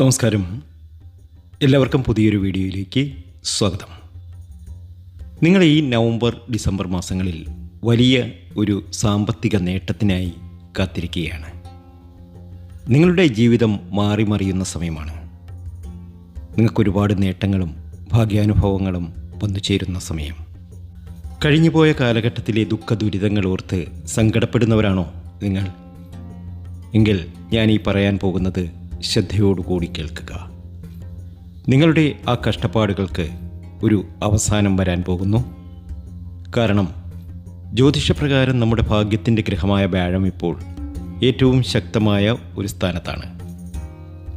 നമസ്കാരം. എല്ലാവർക്കും പുതിയൊരു വീഡിയോയിലേക്ക് സ്വാഗതം. നിങ്ങൾ ഈ നവംബർ ഡിസംബർ മാസങ്ങളിൽ വലിയ ഒരു സാമ്പത്തിക നേട്ടത്തിനായി കാത്തിരിക്കുകയാണ്. നിങ്ങളുടെ ജീവിതം മാറി മറിയുന്ന സമയമാണ്. നിങ്ങൾക്ക് ഒരുപാട് നേട്ടങ്ങളും ഭാഗ്യാനുഭവങ്ങളും വന്നു ചേരുന്ന സമയം. കഴിഞ്ഞുപോയ കാലഘട്ടത്തിലെ ദുഃഖ ദുരിതങ്ങൾ ഓർത്ത് സങ്കടപ്പെടുന്നവരാണോ നിങ്ങൾ? എങ്കിൽ ഞാൻ ഈ പറയാൻ പോകുന്നത് ശ്രദ്ധയോടുകൂടി കേൾക്കുക. നിങ്ങളുടെ ആ കഷ്ടപ്പാടുകൾക്ക് ഒരു അവസാനം വരാൻ പോകുന്നു. കാരണം ജ്യോതിഷപ്രകാരം നമ്മുടെ ഭാഗ്യത്തിന്റെ ഗ്രഹമായ വ്യാഴം ഇപ്പോൾ ഏറ്റവും ശക്തമായ ഒരു സ്ഥാനത്താണ്.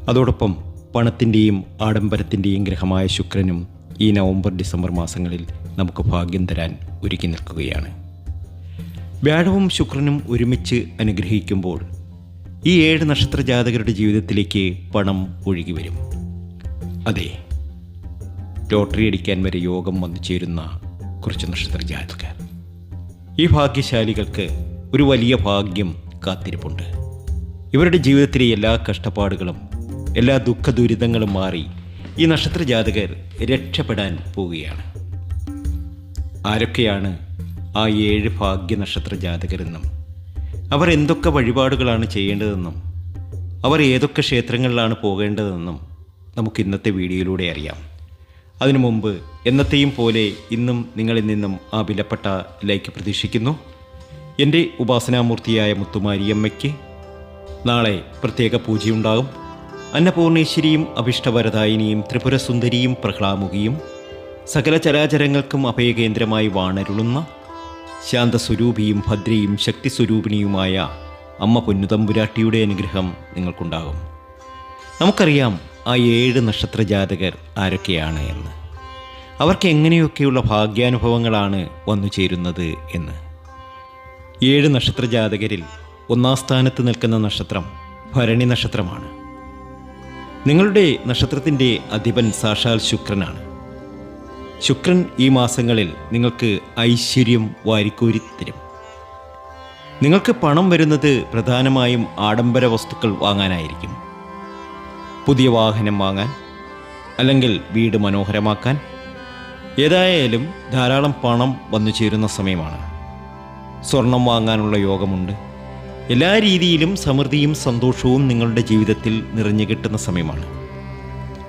അതോടൊപ്പം പണത്തിന്റെയും ആഡംബരത്തിന്റെയും ഗ്രഹമായ ശുക്രനും ഈ നവംബർ ഡിസംബർ മാസങ്ങളിൽ നമുക്ക് ഭാഗ്യം തരാൻ ഒരുക്കി നിൽക്കുകയാണ്. വ്യാഴവും ശുക്രനും ഒരുമിച്ച് അനുഗ്രഹിക്കുമ്പോൾ ഈ ഏഴ് നക്ഷത്ര ജാതകരുടെ ജീവിതത്തിലേക്ക് പണം ഒഴുകി വരും. അതെ ലോട്ടറി അടിക്കാൻ വരെ യോഗം വന്നു ചേരുന്ന കുറച്ച് നക്ഷത്ര ജാതകർ ഈ ഭാഗ്യശാലികൾക്ക് ഒരു വലിയ ഭാഗ്യം കാത്തിരിപ്പുണ്ട്. ഇവരുടെ ജീവിതത്തിലെ എല്ലാ കഷ്ടപ്പാടുകളും എല്ലാ ദുഃഖ ദുരിതങ്ങളും മാറി ഈ നക്ഷത്ര ജാതകർ രക്ഷപ്പെടാൻ പോവുകയാണ്. ആരൊക്കെയാണ് ആ ഏഴ് ഭാഗ്യ നക്ഷത്ര ജാതകരെന്നും അവർ എന്തൊക്കെ വഴിപാടുകളാണ് ചെയ്യേണ്ടതെന്നും അവർ ഏതൊക്കെ ക്ഷേത്രങ്ങളിലാണ് പോകേണ്ടതെന്നും നമുക്ക് ഇന്നത്തെ വീഡിയോയിലൂടെ അറിയാം. അതിനു മുമ്പ് എന്നത്തെയും പോലെ ഇന്നും നിങ്ങളിൽ നിന്നും ആ വിലപ്പെട്ട ലൈക്ക് പ്രതീക്ഷിക്കുന്നു. എന്റെ ഉപാസനാമൂർത്തിയായ മുത്തുമാരിയമ്മയ്ക്ക് നാളെ പ്രത്യേക പൂജയുണ്ടാകും. അന്നപൂർണേശ്വരിയും അഭിഷ്ടവരദായിനിയും ത്രിപുരസുന്ദരിയും പ്രഹ്ലാമുകിയും സകല ചരാചരങ്ങൾക്കും അഭയകേന്ദ്രമായി വാണരുളുന്ന ശാന്തസ്വരൂപിയും ഭദ്രയും ശക്തിസ്വരൂപിണിയുമായ അമ്മ പൊന്നുതമ്പുരാട്ടിയുടെ അനുഗ്രഹം നിങ്ങൾക്കുണ്ടാകും. നമുക്കറിയാം ആ ഏഴ് നക്ഷത്ര ജാതകർ ആരൊക്കെയാണ് എന്ന്. അവർക്ക് എങ്ങനെയൊക്കെയുള്ള ഭാഗ്യാനുഭവങ്ങളാണ് വന്നു ചേരുന്നത് എന്ന്. ഏഴ് നക്ഷത്ര ജാതകരിൽ ഒന്നാം സ്ഥാനത്ത് നിൽക്കുന്ന നക്ഷത്രം ഭരണി നക്ഷത്രമാണ്. നിങ്ങളുടെ നക്ഷത്രത്തിന്റെ അധിപൻ സാക്ഷാൽ ശുക്രനാണ്. ശുക്രൻ ഈ മാസങ്ങളിൽ നിങ്ങൾക്ക് ഐശ്വര്യം വാരിക്കോരി തരും നിങ്ങൾക്ക് പണം വരുന്നത് പ്രധാനമായും ആഡംബര വസ്തുക്കൾ വാങ്ങാനായിരിക്കും. പുതിയ വാഹനം വാങ്ങാൻ അല്ലെങ്കിൽ വീട് മനോഹരമാക്കാൻ ഏതായാലും ധാരാളം പണം വന്നു ചേരുന്ന സമയമാണ്. സ്വർണം വാങ്ങാനുള്ള യോഗമുണ്ട്. എല്ലാ രീതിയിലും സമൃദ്ധിയും സന്തോഷവും നിങ്ങളുടെ ജീവിതത്തിൽ നിറഞ്ഞു കിട്ടുന്ന സമയമാണ്.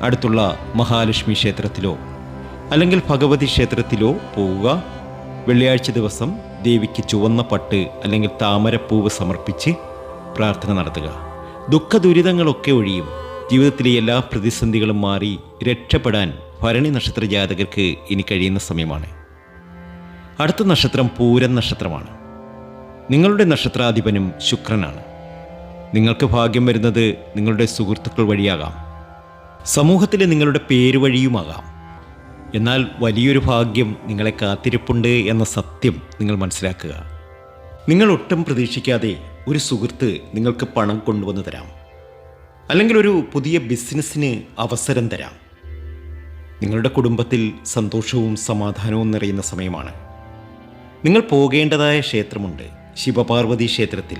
അടുത്തുള്ള മഹാലക്ഷ്മി ക്ഷേത്രത്തിലോ അല്ലെങ്കിൽ ഭഗവതി ക്ഷേത്രത്തിലോ പോവുക. വെള്ളിയാഴ്ച ദിവസം ദേവിക്ക് ചുവന്ന പട്ട് അല്ലെങ്കിൽ താമരപ്പൂവ് സമർപ്പിച്ച് പ്രാർത്ഥന നടത്തുക. ദുഃഖ ദുരിതങ്ങളൊക്കെ ഒഴിയും. ജീവിതത്തിലെ എല്ലാ പ്രതിസന്ധികളും മാറി രക്ഷപ്പെടാൻ ഭരണി നക്ഷത്ര ജാതകർക്ക് ഇനി കഴിയുന്ന സമയമാണ്. അടുത്ത നക്ഷത്രം പൂരൻ നക്ഷത്രമാണ്. നിങ്ങളുടെ നക്ഷത്രാധിപനും ശുക്രനാണ്. നിങ്ങൾക്ക് ഭാഗ്യം വരുന്നത് നിങ്ങളുടെ സുഹൃത്തുക്കൾ വഴിയാകാം. സമൂഹത്തിലെ നിങ്ങളുടെ പേര് വഴിയുമാകാം എന്നാൽ വലിയൊരു ഭാഗ്യം നിങ്ങളെ കാത്തിരിപ്പുണ്ട് എന്ന സത്യം നിങ്ങൾ മനസ്സിലാക്കുക. നിങ്ങൾ ഒട്ടും പ്രതീക്ഷിക്കാതെ ഒരു സുഹൃത്ത് നിങ്ങൾക്ക് പണം കൊണ്ടുവന്ന് തരാം. അല്ലെങ്കിൽ ഒരു പുതിയ ബിസിനസ്സിന് അവസരം തരാം. നിങ്ങളുടെ കുടുംബത്തിൽ സന്തോഷവും സമാധാനവും നിറയുന്ന സമയമാണ്. നിങ്ങൾ പോകേണ്ടതായ ക്ഷേത്രമുണ്ട് ശിവപാർവതി ക്ഷേത്രത്തിൽ.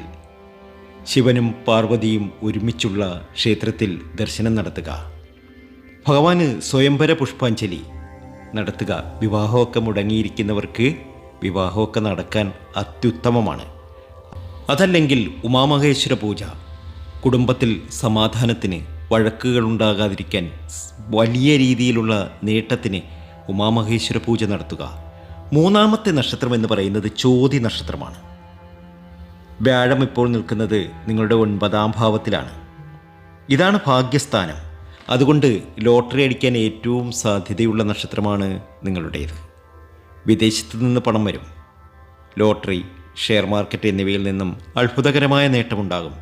ശിവനും പാർവതിയും ഒരുമിച്ചുള്ള ക്ഷേത്രത്തിൽ ദർശനം നടത്തുക. ഭഗവാന് സ്വയംഭര പുഷ്പാഞ്ജലി നടത്തുക. വിവാഹമൊക്കെ മുടങ്ങിയിരിക്കുന്നവർക്ക് വിവാഹമൊക്കെ നടക്കാൻ അത്യുത്തമമാണ്. അതല്ലെങ്കിൽ ഉമാമഹേശ്വര പൂജ. കുടുംബത്തിൽ സമാധാനത്തിന് വഴക്കുകൾ ഉണ്ടാകാതിരിക്കാൻ വലിയ രീതിയിലുള്ള നേട്ടത്തിന് ഉമാമഹേശ്വര പൂജ നടത്തുക. മൂന്നാമത്തെ നക്ഷത്രം എന്ന് പറയുന്നത് ചോതി നക്ഷത്രമാണ്. വ്യാഴം ഇപ്പോൾ നിൽക്കുന്നത് നിങ്ങളുടെ ഒൻപതാം ഭാവത്തിലാണ്. ഇതാണ് ഭാഗ്യസ്ഥാനം. അതുകൊണ്ട് ലോട്ടറി അടിക്കാൻ ഏറ്റവും സാധ്യതയുള്ള നക്ഷത്രമാണ് നിങ്ങളുടേത്. വിദേശത്തു നിന്ന് പണം വരും. ലോട്ടറി ഷെയർ മാർക്കറ്റ് എന്നിവയിൽ നിന്നും അത്ഭുതകരമായ നേട്ടമുണ്ടാകും.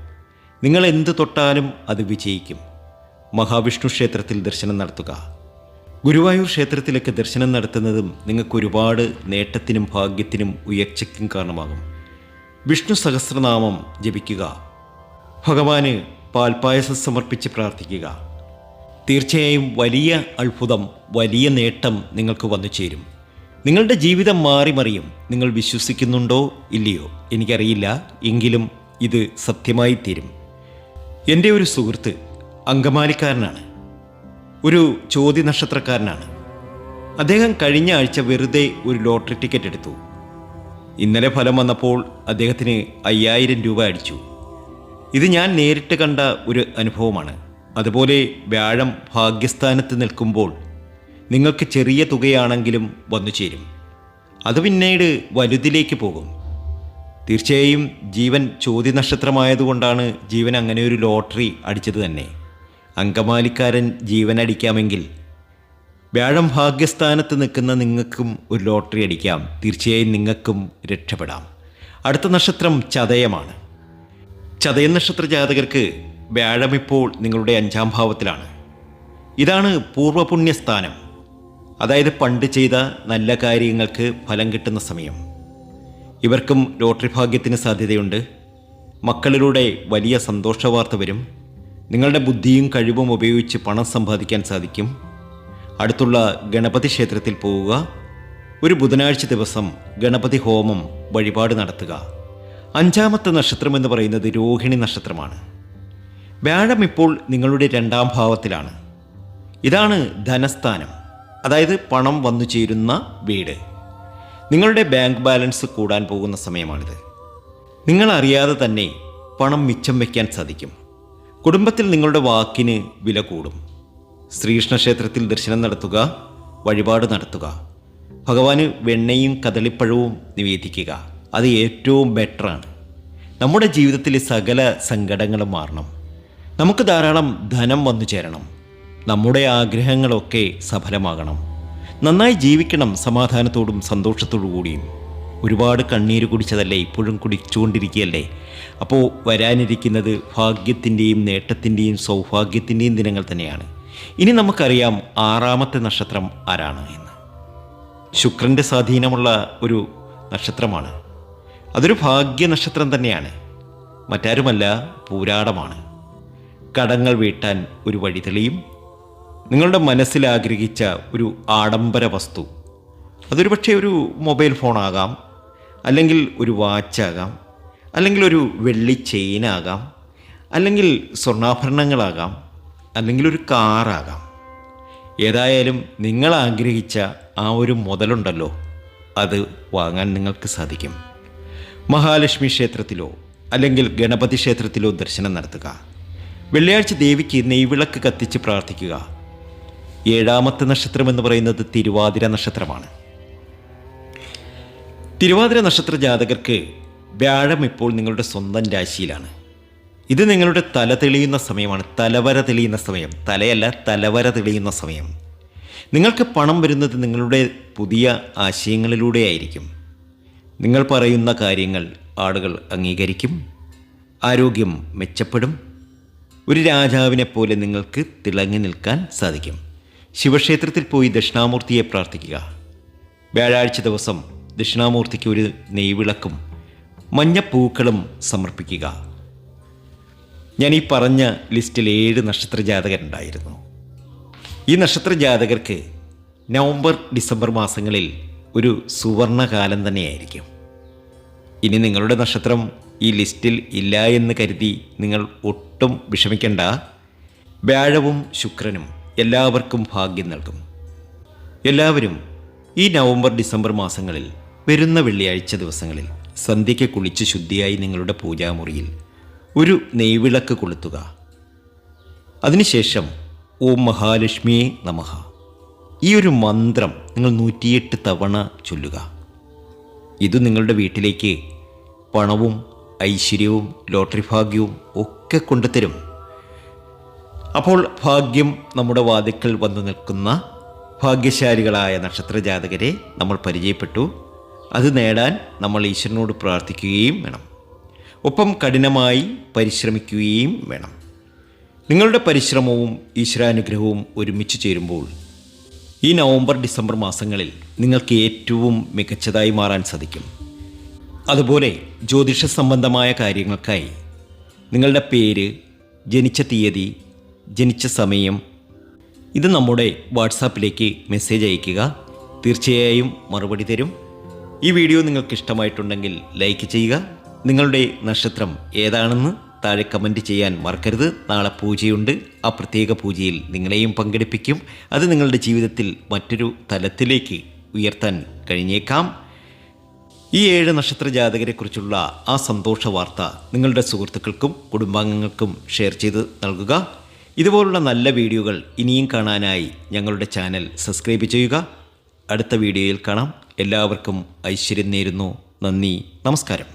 നിങ്ങൾ എന്ത് തൊട്ടാലും അത് വിജയിക്കും. മഹാവിഷ്ണു ക്ഷേത്രത്തിൽ ദർശനം നടത്തുക. ഗുരുവായൂർ ക്ഷേത്രത്തിലൊക്കെ ദർശനം നടത്തുന്നതും നിങ്ങൾക്ക് ഒരുപാട് നേട്ടത്തിനും ഭാഗ്യത്തിനും ഉയർച്ചയ്ക്കും കാരണമാകും. വിഷ്ണു സഹസ്രനാമം ജപിക്കുക. ഭഗവാന് പാൽപ്പായസം സമർപ്പിച്ച് പ്രാർത്ഥിക്കുക. തീർച്ചയായും വലിയ അത്ഭുതം വലിയ നേട്ടം നിങ്ങൾക്ക് വന്നു ചേരും. നിങ്ങളുടെ ജീവിതം മാറി മറിയും. നിങ്ങൾ വിശ്വസിക്കുന്നുണ്ടോ ഇല്ലയോ എനിക്കറിയില്ല. എങ്കിലും ഇത് സത്യമായി തീരും. എന്റെ ഒരു സുഹൃത്ത് അങ്കമാലിക്കാരനാണ്. ഒരു ചോദ്യ നക്ഷത്രക്കാരനാണ് അദ്ദേഹം കഴിഞ്ഞ ആഴ്ച വെറുതെ ഒരു ലോട്ടറി ടിക്കറ്റ് എടുത്തു. ഇന്നലെ ഫലം വന്നപ്പോൾ അദ്ദേഹത്തിന് അയ്യായിരം രൂപ അടിച്ചു. ഇത് ഞാൻ നേരിട്ട് കണ്ട ഒരു അനുഭവമാണ്. അതുപോലെ വ്യാഴം ഭാഗ്യസ്ഥാനത്ത് നിൽക്കുമ്പോൾ നിങ്ങൾക്ക് ചെറിയ തുകയാണെങ്കിലും വന്നു ചേരും. അത് പിന്നീട് വലുതിലേക്ക് പോകും. തീർച്ചയായും ജീവൻ ചോദ്യ നക്ഷത്രമായതുകൊണ്ടാണ് ജീവൻ അങ്ങനെ ഒരു ലോട്ടറി അടിച്ചത് തന്നെ. അങ്കമാലിക്കാരൻ ജീവൻ അടിക്കാമെങ്കിൽ വ്യാഴം ഭാഗ്യസ്ഥാനത്ത് നിൽക്കുന്ന നിങ്ങൾക്കും ഒരു ലോട്ടറി അടിക്കാം. തീർച്ചയായും നിങ്ങൾക്കും രക്ഷപ്പെടാം. അടുത്ത നക്ഷത്രം ചതയമാണ്. ചതയ നക്ഷത്ര ജാതകർക്ക് വ്യാഴം ഇപ്പോൾ നിങ്ങളുടെ അഞ്ചാം ഭാവത്തിലാണ്. ഇതാണ് പൂർവപുണ്യസ്ഥാനം അതായത് പണ്ട് ചെയ്ത നല്ല കാര്യങ്ങൾക്ക് ഫലം കിട്ടുന്ന സമയം. ഇവർക്കും ലോട്ടറി ഭാഗ്യത്തിന് സാധ്യതയുണ്ട്. മക്കളിലൂടെ വലിയ സന്തോഷ വാർത്ത വരും. നിങ്ങളുടെ ബുദ്ധിയും കഴിവും ഉപയോഗിച്ച് പണം സമ്പാദിക്കാൻ സാധിക്കും. അടുത്തുള്ള ഗണപതി ക്ഷേത്രത്തിൽ പോവുക. ഒരു ബുധനാഴ്ച ദിവസം ഗണപതി ഹോമം വഴിപാട് നടത്തുക. അഞ്ചാമത്തെ നക്ഷത്രം എന്ന് പറയുന്നത് രോഹിണി നക്ഷത്രമാണ്. വ്യാഴം ഇപ്പോൾ നിങ്ങളുടെ രണ്ടാം ഭാവത്തിലാണ്. ഇതാണ് ധനസ്ഥാനം അതായത് പണം വന്നു ചേരുന്ന വീട്. നിങ്ങളുടെ ബാങ്ക് ബാലൻസ് കൂടാൻ പോകുന്ന സമയമാണിത്. നിങ്ങൾ അറിയാതെ തന്നെ പണം മിച്ചം വയ്ക്കാൻ സാധിക്കും. കുടുംബത്തിൽ നിങ്ങളുടെ വാക്കിന് വില കൂടും. ശ്രീകൃഷ്ണ ക്ഷേത്രത്തിൽ ദർശനം നടത്തുക വഴിപാട് നടത്തുക. ഭഗവാന് വെണ്ണയും കദളിപ്പഴവും നിവേദിക്കുക. അത് ഏറ്റവും ബെറ്ററാണ് നമ്മുടെ ജീവിതത്തിലെ സകല സങ്കടങ്ങളും മാറണം. നമുക്ക് ധാരാളം ധനം വന്നു ചേരണം. നമ്മുടെ ആഗ്രഹങ്ങളൊക്കെ സഫലമാകണം. നന്നായി ജീവിക്കണം സമാധാനത്തോടും സന്തോഷത്തോടു കൂടിയും. ഒരുപാട് കണ്ണീര് കുടിച്ചതല്ലേ ഇപ്പോഴും കുടിച്ചുകൊണ്ടിരിക്കുകയല്ലേ? അപ്പോൾ വരാനിരിക്കുന്നത് ഭാഗ്യത്തിന്റെയും നേട്ടത്തിന്റെയും സൗഭാഗ്യത്തിന്റെയും ദിനങ്ങൾ തന്നെയാണ്. ഇനി നമുക്കറിയാം ആറാമത്തെ നക്ഷത്രം ആരാണ് എന്ന്. ശുക്രന്റെ സ്വാധീനമുള്ള ഒരു നക്ഷത്രമാണ്. അതൊരു ഭാഗ്യ നക്ഷത്രം തന്നെയാണ്. മറ്റാരുമല്ല പൂരാടമാണ്. കടങ്ങൾ വീട്ടാൻ ഒരു വഴി തെളിയും. നിങ്ങളുടെ മനസ്സിൽ ആഗ്രഹിച്ച ഒരു ആഡംബര വസ്തു. അതൊരു പക്ഷേ ഒരു മൊബൈൽ ഫോണാകാം അല്ലെങ്കിൽ ഒരു വാച്ചാകാം അല്ലെങ്കിൽ ഒരു വെള്ളി ചെയിനാകാം അല്ലെങ്കിൽ സ്വർണാഭരണങ്ങളാകാം അല്ലെങ്കിൽ ഒരു കാറാകാം. ഏതായാലും നിങ്ങൾ ആഗ്രഹിച്ച ആ ഒരു മുതലുണ്ടല്ലോ അത് വാങ്ങാൻ നിങ്ങൾക്ക് സാധിക്കും. മഹാലക്ഷ്മി ക്ഷേത്രത്തിലോ അല്ലെങ്കിൽ ഗണപതി ക്ഷേത്രത്തിലോ ദർശനം നടത്തുക. വെള്ളിയാഴ്ച ദേവിക്ക് നെയ്വിളക്ക് കത്തിച്ച് പ്രാർത്ഥിക്കുക. ഏഴാമത്തെ നക്ഷത്രം എന്ന് പറയുന്നത് തിരുവാതിര നക്ഷത്രമാണ്. തിരുവാതിര നക്ഷത്ര ജാതകർക്ക് വ്യാഴം ഇപ്പോൾ നിങ്ങളുടെ സ്വന്തം രാശിയിലാണ്. ഇത് നിങ്ങളുടെ തല തെളിയുന്ന സമയമാണ്. തലവര തെളിയുന്ന സമയം. തലയല്ല തലവര തെളിയുന്ന സമയം. നിങ്ങൾക്ക് പണം വരുന്നത് നിങ്ങളുടെ പുതിയ ആശയങ്ങളിലൂടെയായിരിക്കും നിങ്ങൾ പറയുന്ന കാര്യങ്ങൾ ആളുകൾ അംഗീകരിക്കും. ആരോഗ്യം മെച്ചപ്പെടും. ഒരു രാജാവിനെ പോലെ നിങ്ങൾക്ക് തിളങ്ങി നിൽക്കാൻ സാധിക്കും. ശിവക്ഷേത്രത്തിൽ പോയി ദക്ഷിണാമൂർത്തിയെ പ്രാർത്ഥിക്കുക. വ്യാഴാഴ്ച ദിവസം ദക്ഷിണാമൂർത്തിക്ക് ഒരു നെയ്വിളക്കും മഞ്ഞപ്പൂക്കളും സമർപ്പിക്കുക. ഞാൻ ഈ പറഞ്ഞ ലിസ്റ്റിൽ ഏഴ് നക്ഷത്ര ജാതകരുണ്ടായിരുന്നു ഈ നക്ഷത്ര ജാതകർക്ക് നവംബർ ഡിസംബർ മാസങ്ങളിൽ ഒരു സുവർണകാലം തന്നെയായിരിക്കും. ഇനി നിങ്ങളുടെ നക്ഷത്രം ഈ ലിസ്റ്റിൽ ഇല്ല എന്ന് കരുതി നിങ്ങൾ ഒട്ടും വിഷമിക്കേണ്ട. വ്യാഴവും ശുക്രനും എല്ലാവർക്കും ഭാഗ്യം നൽകും. എല്ലാവരും ഈ നവംബർ ഡിസംബർ മാസങ്ങളിൽ വരുന്ന വെള്ളിയാഴ്ച ദിവസങ്ങളിൽ സന്ധ്യയ്ക്ക് കുളിച്ച് ശുദ്ധിയായി നിങ്ങളുടെ പൂജാമുറിയിൽ ഒരു നെയ്വിളക്ക് കൊളുത്തുക. അതിനുശേഷം ഓം മഹാലക്ഷ്മിയെ നമഹ ഈ ഒരു മന്ത്രം നിങ്ങൾ നൂറ്റിയെട്ട് തവണ ചൊല്ലുക. ഇത് നിങ്ങളുടെ വീട്ടിലേക്ക് പണവും ഐശ്വര്യവും ലോട്ടറി ഭാഗ്യവും ഒക്കെ കൊണ്ടുതരും. അപ്പോൾ ഭാഗ്യം നമ്മുടെ വാതിക്കൽ വന്നു നിൽക്കുന്ന ഭാഗ്യശാലികളായ നക്ഷത്രജാതകരെ നമ്മൾ പരിചയപ്പെട്ടു. അത് നേടാൻ നമ്മൾ ഈശ്വരനോട് പ്രാർത്ഥിക്കുകയും വേണം. ഒപ്പം കഠിനമായി പരിശ്രമിക്കുകയും വേണം. നിങ്ങളുടെ പരിശ്രമവും ഈശ്വരാനുഗ്രഹവും ഒരുമിച്ച് ചേരുമ്പോൾ ഈ നവംബർ ഡിസംബർ മാസങ്ങളിൽ നിങ്ങൾക്ക് ഏറ്റവും മികച്ചതായി മാറാൻ സാധിക്കും. അതുപോലെ ജ്യോതിഷ സംബന്ധമായ കാര്യങ്ങൾക്കായി നിങ്ങളുടെ പേര് ജനിച്ച തീയതി ജനിച്ച സമയം ഇത് നമ്മുടെ വാട്സാപ്പിലേക്ക് മെസ്സേജ് അയയ്ക്കുക. തീർച്ചയായും മറുപടി തരും. ഈ വീഡിയോ നിങ്ങൾക്ക് ഇഷ്ടമായിട്ടുണ്ടെങ്കിൽ ലൈക്ക് ചെയ്യുക. നിങ്ങളുടെ നക്ഷത്രം ഏതാണെന്ന് താഴെ കമന്റ് ചെയ്യാൻ മറക്കരുത്. നാളെ പൂജയുണ്ട്. ആ പ്രത്യേക പൂജയിൽ നിങ്ങളെയും പങ്കെടുപ്പിക്കും. അത് നിങ്ങളുടെ ജീവിതത്തിൽ മറ്റൊരു തലത്തിലേക്ക് ഉയർത്താൻ കഴിഞ്ഞേക്കാം. ഈ ഏഴ് നക്ഷത്ര ജാതകരെക്കുറിച്ചുള്ള ആ സന്തോഷ വാർത്ത നിങ്ങളുടെ സുഹൃത്തുക്കൾക്കും കുടുംബാംഗങ്ങൾക്കും ഷെയർ ചെയ്ത് നൽകുക. ഇതുപോലുള്ള നല്ല വീഡിയോകൾ ഇനിയും കാണാനായി ഞങ്ങളുടെ ചാനൽ സബ്സ്ക്രൈബ് ചെയ്യുക. അടുത്ത വീഡിയോയിൽ കാണാം. എല്ലാവർക്കും ഐശ്വര്യം നേരുന്നു. നന്ദി. നമസ്കാരം.